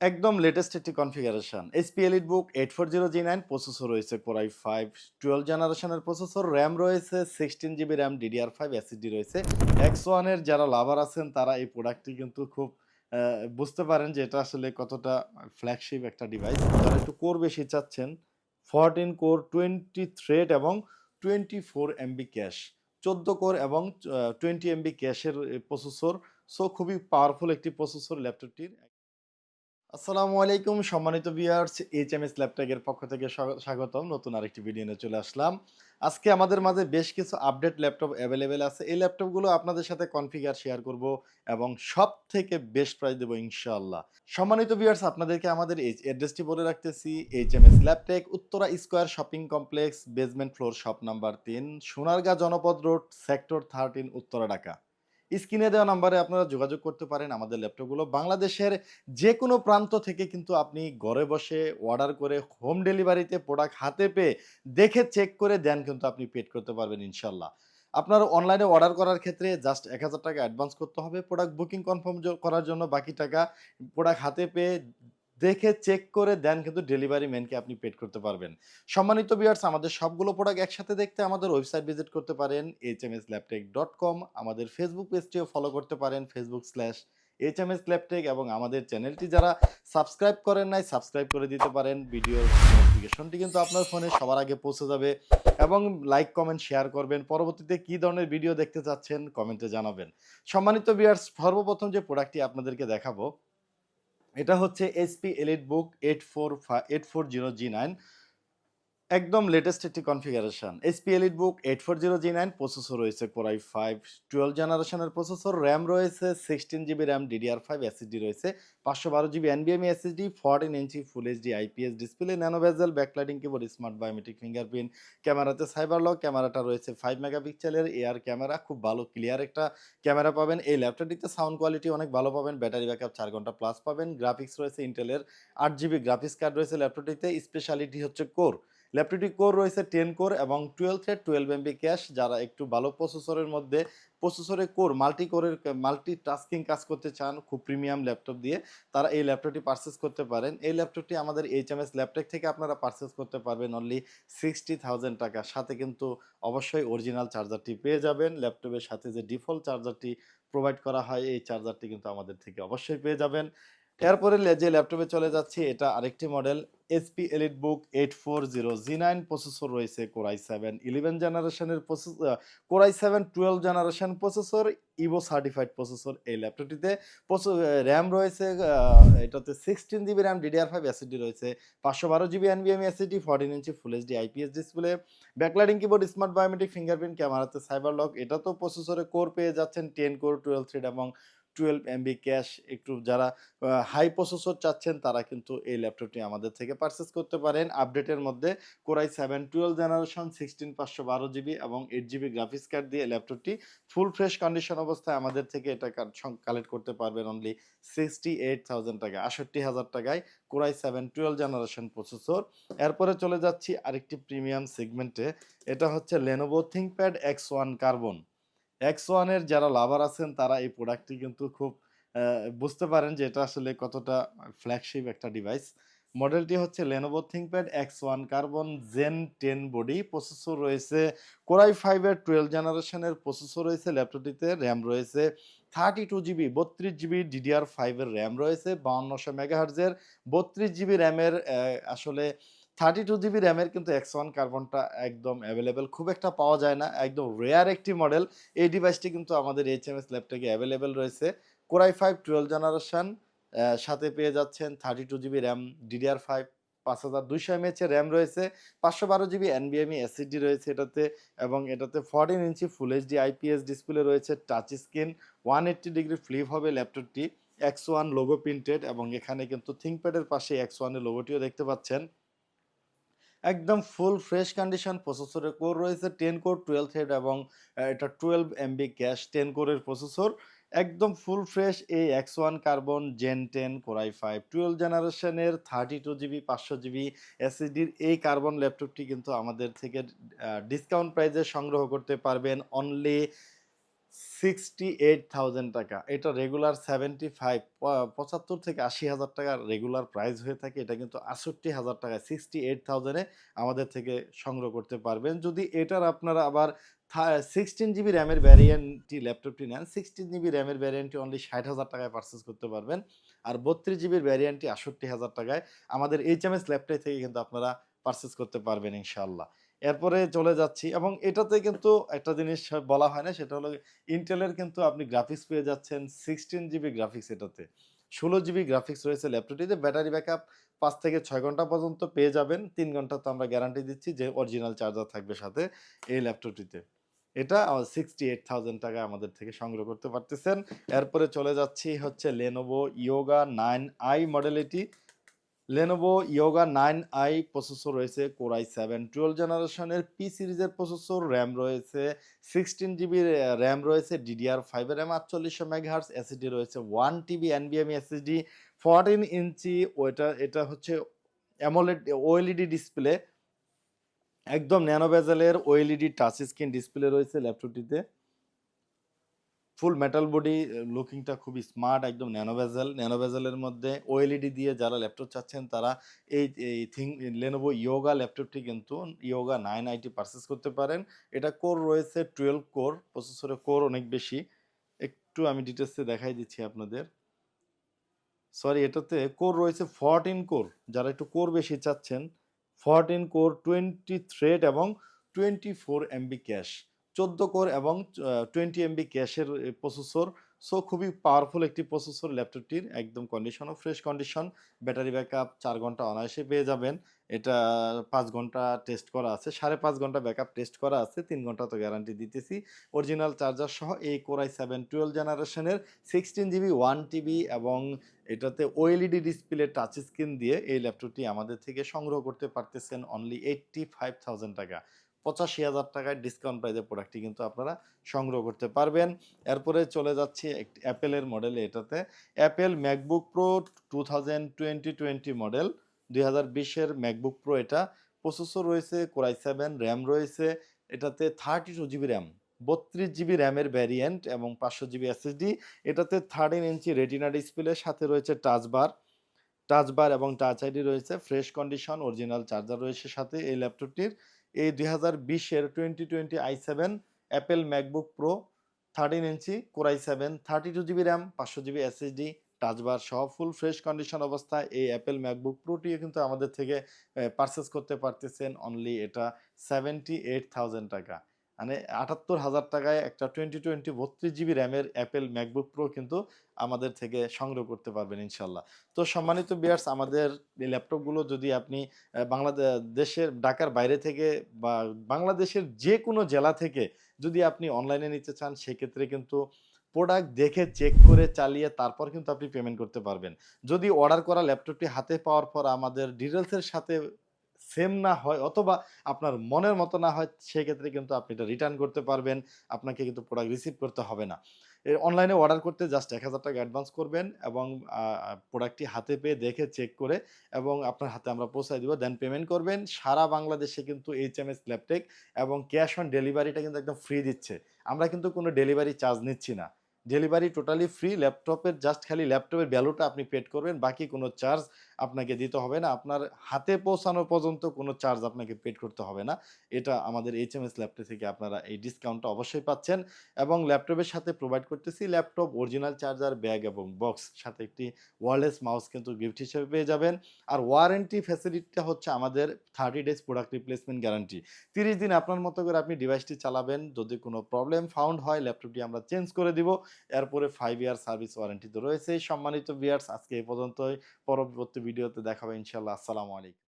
একদম লেটেস্ট একটি configuration HP EliteBook eight four zero G nine processor রয়েছে core i five twelve জেনারেশনের processor RAM রয়েছে sixteen GB RAM DDR five SSD রয়েছে। X ওয়ানের যারা লাভার আছেন, তারা এই প্রোডাক্টটি কিন্তু খুব বুঝতে পারেন যে এটা আসলে কতটা ফ্ল্যাগশিপ একটা ডিভাইস যারা একটু কোর বেশি চাচ্ছেন ফোরটিন কোর টোয়েন্টি থ্রেড এবং টোয়েন্টি ফোর এমবি ক্যাশ চোদ্দ কোর এবং টোয়েন্টি এমবি ক্যাশের প্রসেসর সো খুবই পাওয়ারফুল একটি প্রসেসর ল্যাপটপটির আসসালামু আলাইকুম, সম্মানিত ভিউয়ার্স এইচ এম এস ল্যাপটপের পক্ষ থেকে স্বাগ- স্বাগতম। নতুন আরেকটি ভিডিও নিয়ে চলে আসলাম। আজকে আমাদের মাঝে বেশ কিছু আপডেট ল্যাপটপ অ্যাভেলেবেল আছে। এই ল্যাপটপগুলো আপনাদের সাথে কনফিগার শেয়ার করব এবং সব থেকে বেস্ট প্রাইস দেবো ইনশাআল্লাহ। সম্মানিত ভিউয়ার্স আপনাদেরকে আমাদের এই অ্যাড্রেসটি বলে রাখতেছি। H M S Laptech Uttara square shopping complex basement floor shop number তিন, Sonargaon Janapath road sector thirteen Uttara, Dhaka. স্ক্রিনে দেওয়া নাম্বারে আপনারা যোগাযোগ করতে পারেন আমাদের ল্যাপটপগুলো। বাংলাদেশের যে কোনো প্রান্ত থেকে কিন্তু আপনি ঘরে বসে অর্ডার করে হোম ডেলিভারিতে প্রোডাক্ট হাতে পেয়ে দেখে চেক করে দেন কিন্তু আপনি পেড করতে পারবেন ইনশাল্লাহ। আপনার অনলাইনে অর্ডার করার ক্ষেত্রে জাস্ট এক হাজার টাকা অ্যাডভান্স করতে হবে। প্রোডাক্ট বুকিং কনফার্ম করার জন্য বাকি টাকা প্রোডাক্ট হাতে পেয়ে দেখে চেক করে দেন কিন্তু ডেলিভারি ম্যানকে আপনি পেড করতে পারবেন। সম্মানিত বিয়ার্স আমাদের সবগুলো প্রোডাক্ট একসাথে দেখতে আমাদের ওয়েবসাইট ভিজিট করতে পারেন H M S Laptech dot com আমাদের ফেসবুক পেজটিও ফলো করতে পারেন Facebook slash H M S Laptech এবং আমাদের চ্যানেলটি যারা সাবস্ক্রাইব করেন নাই সাবস্ক্রাইব করে দিতে পারেন। ভিডিওর নোটিফিকেশনটি কিন্তু আপনার ফোনে সবার আগে পৌঁছে যাবে এবং লাইক কমেন্ট শেয়ার করবেন। পরবর্তীতে কী ধরনের ভিডিও দেখতে চাচ্ছেন কমেন্টে জানাবেন। সম্মানিত বিয়ার্স সর্বপ্রথম যে প্রোডাক্টটি আপনাদেরকে দেখাবো এটা হচ্ছে HP EliteBook eight four five eight four zero G nine একদম লেটেস্ট একটি configuration HP EliteBook eight four zero G nine processor রয়েছে কোরাই ফাইভ টুয়েলভ জেনারেশনের প্রসেসর র্যাম রয়েছে sixteen GB RAM DDR five SSD রয়েছে, পাঁচশো বারো GB এনবিএমই SSD fourteen inch full HD IPS display nano bezel backlighting keyboard smart biometric fingerprint ক্যামেরাতে cyber lock ক্যামেরাটা রয়েছে five মেগাপিক্সেলের এয়ার ক্যামেরা, খুব ভালো ক্লিয়ার একটা ক্যামেরা পাবেন। এই ল্যাপটপটিতে সাউন্ড কোয়ালিটি অনেক ভালো পাবেন ব্যাটারি ব্যাকআপ চার ঘণ্টা প্লাস পাবেন গ্রাফিক্স রয়েছে ইন্টেলের আট জিবি গ্রাফিক্স কার্ড রয়েছে ল্যাপটপটিতে স্পেশালিটি হচ্ছে কোর ল্যাপটপটি কোর রয়েছে টেন কোর এবং twelve thread twelve MB cache যারা একটু ভালো প্রসেসরের মধ্যে প্রসেসরে কোর মাল্টি কোরের মাল্টি টাস্কিং কাজ করতে চান খুব প্রিমিয়াম ল্যাপটপ দিয়ে, তারা এই ল্যাপটপটি পারচেস করতে পারেন। এই ল্যাপটপটি আমাদের এইচ এম এস ল্যাপটপ থেকে আপনারা পারচেস করতে পারবেন অনলি সিক্সটি থাউজেন্ড টাকা। সাথে কিন্তু অবশ্যই অরিজিনাল চার্জারটি পেয়ে যাবেন। ল্যাপটপের সাথে যে ডিফল্ট চার্জারটি প্রোভাইড করা হয়, এই চার্জারটি কিন্তু আমাদের থেকে অবশ্যই পেয়ে যাবেন। এরপরে যে ল্যাপটপে চলে যাচ্ছি, এটা আরেকটি model HP EliteBook eight four zero G nine processor রয়েছে কোরাই সেভেন ইলেভেন জেনারেশনের process core i seven twelve generation processor evo certified processor এই ল্যাপটপটিতে। র্যাম রয়েছে এটাতে sixteen GB RAM DDR five SSD রয়েছে, পাঁচশো বারো GB এনবিএম SSD fourteen inch full HD IPS display backlighting keyboard smart biometric fingerprint ক্যামেরাতে cyber lock এটা তো প্রসেসরে কোর পেয়ে যাচ্ছেন টেন কোর টুয়েলভ থ্রেড এবং টুয়েলভ এমবি ক্যাশ একটু যারা হাই প্রসেসর চাচ্ছেন, তারা কিন্তু এই ল্যাপটপটি আমাদের থেকে পারচেস করতে পারেন। আপডেটের মধ্যে core i seven twelve generation sixteen পাঁচশো বারো জিবি এবং এইট জিবি গ্রাফিক্স কার্ড দিয়ে ল্যাপটপটি ফুল ফ্রেশ কন্ডিশন অবস্থায় আমাদের থেকে এটা কালেক্ট করতে পারবেন অনলি সিক্সটি এইট থাউজেন্ড টাকা, আষট্টি হাজার টাকায় core i seven twelve generation processor এরপরে চলে যাচ্ছি আরেকটি প্রিমিয়াম সেগমেন্টে এটা হচ্ছে Lenovo ThinkPad X one carbon X ওয়ানের যারা লাভার আছেন, তারা এই প্রোডাক্টটি কিন্তু খুব বুঝতে পারেন যে এটা আসলে কতটা ফ্ল্যাগশিপ একটা ডিভাইস মডেলটি হচ্ছে Lenovo ThinkPad X one carbon gen ten body processor রয়েছে কোরাই ফাইভের টুয়েলভ জেনারেশনের প্রসেসর রয়েছে ল্যাপটপটিতে র্যাম রয়েছে থার্টি টু জিবি বত্রিশ জিবি ডিডিআর ফাইভের র্যাম রয়েছে, বাউন্নশো মেগাহার্জের বত্রিশ জিবি র্যামের আসলে থার্টি টু জিবি র্যামের কিন্তু এক্স ওয়ান কার্বনটা একদম অ্যাভেলেবেল খুব একটা পাওয়া যায় না, একদম রেয়ার একটি মডেল এই ডিভাইসটি কিন্তু আমাদের এইচ এম এস ল্যাপটপে অ্যাভেলেবেল রয়েছে। Core i five twelve generation সাথে পেয়ে যাচ্ছেন thirty two GB RAM DDR five পাঁচ হাজার দুইশো এমএচ র্যাম রয়েছে। পাঁচশো বারো জিবি এনবিএমই এসিডি রয়েছে এটাতে এবং এটাতে fourteen inch full HD IPS display রয়েছে touch screen one eighty degree flip হবে ল্যাপটপটি এক্স ওয়ান লোগো প্রিন্টেড এবং এখানে কিন্তু থিঙ্কপ্যাডের পাশে এক্স ওয়ানের লোগোটিও দেখতে পাচ্ছেন। একদম ফুল ফ্রেশ কন্ডিশন প্রসেসরের কোর রয়েছে টেন কোর টুয়েলভ থ্রেড এবং এটা টুয়েলভ এমবি ক্যাশ টেন কোরের প্রসেসর একদম ফুল ফ্রেশ এই X one carbon gen ten core i five twelve জেনারেশনের থার্টি টু জিবি পাঁচশো জিবি এসএসডির এই কার্বন ল্যাপটপটি কিন্তু আমাদের থেকে ডিসকাউন্ট প্রাইজে সংগ্রহ করতে পারবেন অনলি সিক্সটি এইট থাউজেন্ড টাকা। এটা রেগুলার সেভেন্টি ফাইভ পঁচাত্তর থেকে আশি হাজার টাকা রেগুলার প্রাইস হয়ে থাকে। এটা কিন্তু আষট্টি হাজার টাকা সিক্সটি এইট থাউজেন্ডে আমাদের থেকে সংগ্রহ করতে পারবেন। যদি এটার আপনারা আবার সিক্সটিন জিবি র্যামের ভ্যারিয়েন্টটি ল্যাপটপটি নেন সিক্সটিন জিবি র্যামের ভ্যারিয়েন্টটি অনলি ষাট হাজার টাকায় পারচেস করতে পারবেন। আর বত্রিশ জিবির ভ্যারিয়েন্টটি আষট্টি হাজার টাকায় আমাদের এইচ এম এস ল্যাপটপ থেকে কিন্তু আপনারা পারচেস করতে পারবেন ইনশাল্লাহ এরপরে চলে যাচ্ছি এবং এটাতে কিন্তু একটা জিনিস বলা হয় না, সেটা হলো ইন্টেলের কিন্তু আপনি গ্রাফিক্স পেয়ে যাচ্ছেন সিক্সটিন জিবি গ্রাফিক্স এটাতে। ষোলো জিবি গ্রাফিক্স রয়েছে ল্যাপটপটিতে, ব্যাটারি ব্যাকআপ পাঁচ থেকে ছয় ঘণ্টা পর্যন্ত পেয়ে যাবেন, তিন ঘণ্টা তো আমরা গ্যারান্টি দিচ্ছি যে অরিজিনাল চার্জার থাকবে সাথে এই ল্যাপটপটিতে। এটা সিক্সটি এইট থাউজেন্ড টাকা আমাদের থেকে সংগ্রহ করতে পারতেছেন। এরপরে চলে যাচ্ছি হচ্ছে Lenovo Yoga nine I model এটি। Lenovo Yoga nine I processor রয়েছে কোরাই সেভেন টুয়েলভ জেনারেশনের পি সিরিজের প্রসেসর র্যাম রয়েছে সিক্সটিন জিবি র্যাম রয়েছে ডিডিআর ফাইভের র্যাম আটচল্লিশশো মেগাহার্স এসিডি রয়েছে ওয়ান টিবি এনবিএমই এসএসডি ফোরটিন ইঞ্চি ওইটা এটা হচ্ছে অ্যামোলেড ওএলইডি ডিসপ্লে একদম ন্যানো বেজেলের ওএলইডি টাচ স্ক্রিন ডিসপ্লে রয়েছে ল্যাপটপটিতে ফুল মেটাল বডি লুকিংটা খুবই স্মার্ট একদম ন্যানো বেজেল ন্যানো বেজেলের মধ্যে ওএলইডি দিয়ে যারা ল্যাপটপ চাচ্ছেন, তারা এই এই থিং লেনোভো ইয়োগা ল্যাপটপটি কিন্তু ইয়োগা নাইন আইটি পারচেস করতে পারেন। এটা কোর রয়েছে টুয়েলভ কোর প্রসেসরে কোর অনেক বেশি। একটু আমি ডিটেলসে দেখাই দিচ্ছি আপনাদের। সরি এটাতে কোর রয়েছে ফরটিন কোর যারা একটু কোর বেশি চাচ্ছেন ফরটিন কোর টোয়েন্টি থ্রেড এবং টোয়েন্টি ফোর এমবি ক্যাশ চোদ্দ কোর এবং টোয়েন্টি এমবি ক্যাশের প্রসেসর সো খুবই পাওয়ারফুল একটি প্রসেসর ল্যাপটপটির, একদম কন্ডিশনও ফ্রেশ কন্ডিশন ব্যাটারি ব্যাকআপ চার ঘণ্টা অনায়াসে পেয়ে যাবেন। এটা পাঁচ ঘণ্টা টেস্ট করা আছে, সাড়ে পাঁচ ঘণ্টা ব্যাকআপ টেস্ট করা আছে, তিন ঘণ্টা তো গ্যারান্টি দিতেছি। অরিজিনাল চার্জার সহ এই কোরাই সেভেন টুয়েলভ জেনারেশনের সিক্সটিন জিবি ওয়ান টিবি এবং এটাতে ওএলইডি ডিসপ্লে টাচ স্ক্রিন দিয়ে এই ল্যাপটপটি আমাদের থেকে সংগ্রহ করতে পারতেছেন অনলি এইট্টি ফাইভ থাউজেন্ড টাকা। পঁচাশি হাজার টাকায় ডিসকাউন্ট প্রাইজে প্রোডাক্টটি কিন্তু আপনারা সংগ্রহ করতে পারবেন। এরপরে চলে যাচ্ছি একটি অ্যাপেলের মডেলে এটাতে Apple MacBook Pro two thousand twenty twenty model দুই হাজার বিশের ম্যাকবুক প্রো এটা। প্রসেসর রয়েছে কোরাই সেভেন র্যাম রয়েছে। এটাতে থার্টি টু জিবি র্যাম বত্রিশ জিবি র্যামের ভ্যারিয়েন্ট এবং পাঁচশো জিবি এসএসডি এটাতে থার্টিন ইঞ্চি রেটিনা ডিসপ্লে সাথে রয়েছে টাচ বার টাচ বার এবং টাচ আইডি রয়েছে, ফ্রেশ কন্ডিশন, অরিজিনাল চার্জার রয়েছে সাথে এই ল্যাপটপটির। এই দুই হাজার বিশের twenty twenty I seven Apple MacBook pro thirteen inch, core i seven thirty two GB RAM, পাঁচশো জিবি এসএসডি টাচবার সহ ফুল ফ্রেশ কন্ডিশন অবস্থায় এই অ্যাপেল ম্যাকবুক প্রোটিও কিন্তু আমাদের থেকে পারচেস করতে পারতেছেন অনলি এটা সেভেন্টি এইট থাউজেন্ড টাকা। মানে আটাত্তর হাজার টাকায় একটা টোয়েন্টি টোয়েন্টি বত্রিশ জিবি র্যামের অ্যাপেল ম্যাকবুক প্রো কিন্তু আমাদের থেকে সংগ্রহ করতে পারবেন ইনশাল্লাহ। তো সম্মানিত বিয়ার্স আমাদের এই ল্যাপটপগুলো যদি আপনি বাংলাদেশের, ঢাকার বাইরে থেকে বা বাংলাদেশের যে কোনো জেলা থেকে যদি আপনি অনলাইনে নিতে চান, সেক্ষেত্রে কিন্তু প্রোডাক্ট দেখে চেক করে চালিয়ে তারপর কিন্তু আপনি পেমেন্ট করতে পারবেন। যদি অর্ডার করা ল্যাপটপটি হাতে পাওয়ার পর আমাদের ডিটেলসের সাথে সেম না হয় অথবা আপনার মনের মতো না হয়, সেক্ষেত্রে কিন্তু আপনি এটা রিটার্ন করতে পারবেন। আপনাকে কিন্তু প্রোডাক্ট রিসিভ করতে হবে না। অনলাইনে অর্ডার করতে জাস্ট এক হাজার টাকা অ্যাডভান্স করবেন এবং প্রোডাক্টটি হাতে পেয়ে দেখে চেক করে এবং আপনার হাতে আমরা পৌঁছায় দিব দেন পেমেন্ট করবেন। সারা বাংলাদেশে কিন্তু এইচ এম এস ল্যাপটেক এবং ক্যাশ অন ডেলিভারিটা কিন্তু একদম ফ্রি দিচ্ছে। আমরা কিন্তু কোনো ডেলিভারি চার্জ নিচ্ছি না। ডেলিভারি টোটালি ফ্রি ল্যাপটপের জাস্ট খালি ল্যাপটপের ভ্যালুটা আপনি পেড করবেন, বাকি কোনো চার্জ আপনাকে দিতে হবে না। আপনার হাতে পৌঁছানো পর্যন্ত কোনো চার্জ আপনাকে পেড করতে হবে না। এটা আমাদের এইচ এম এস ল্যাপটপ থেকে আপনারা এই ডিসকাউন্টটা অবশ্যই পাচ্ছেন এবং ল্যাপটপের সাথে প্রোভাইড করতেছি ল্যাপটপ অরিজিনাল চার্জার ব্যাগ এবং বক্স সাথে একটি ওয়ারলেস মাউস কিন্তু গিফট হিসেবে পেয়ে যাবেন। আর ওয়ারেন্টি ফ্যাসিলিটিটা হচ্ছে আমাদের thirty days product replacement guarantee তিরিশ দিন আপনার মতো করে আপনি ডিভাইসটি চালাবেন। যদি কোনো প্রবলেম ফাউন্ড হয় ল্যাপটপটি আমরা চেঞ্জ করে দিব। এরপরে ফাইভ ইয়ার সার্ভিস ওয়ারেন্টি তো রয়েছে সম্মানিত ভিয়ার্স আজকে এই পর্যন্তই। পরবর্তী ভিডিওতে দেখাবে ইনশাল্লাহ আসসালামু আলাইকুম।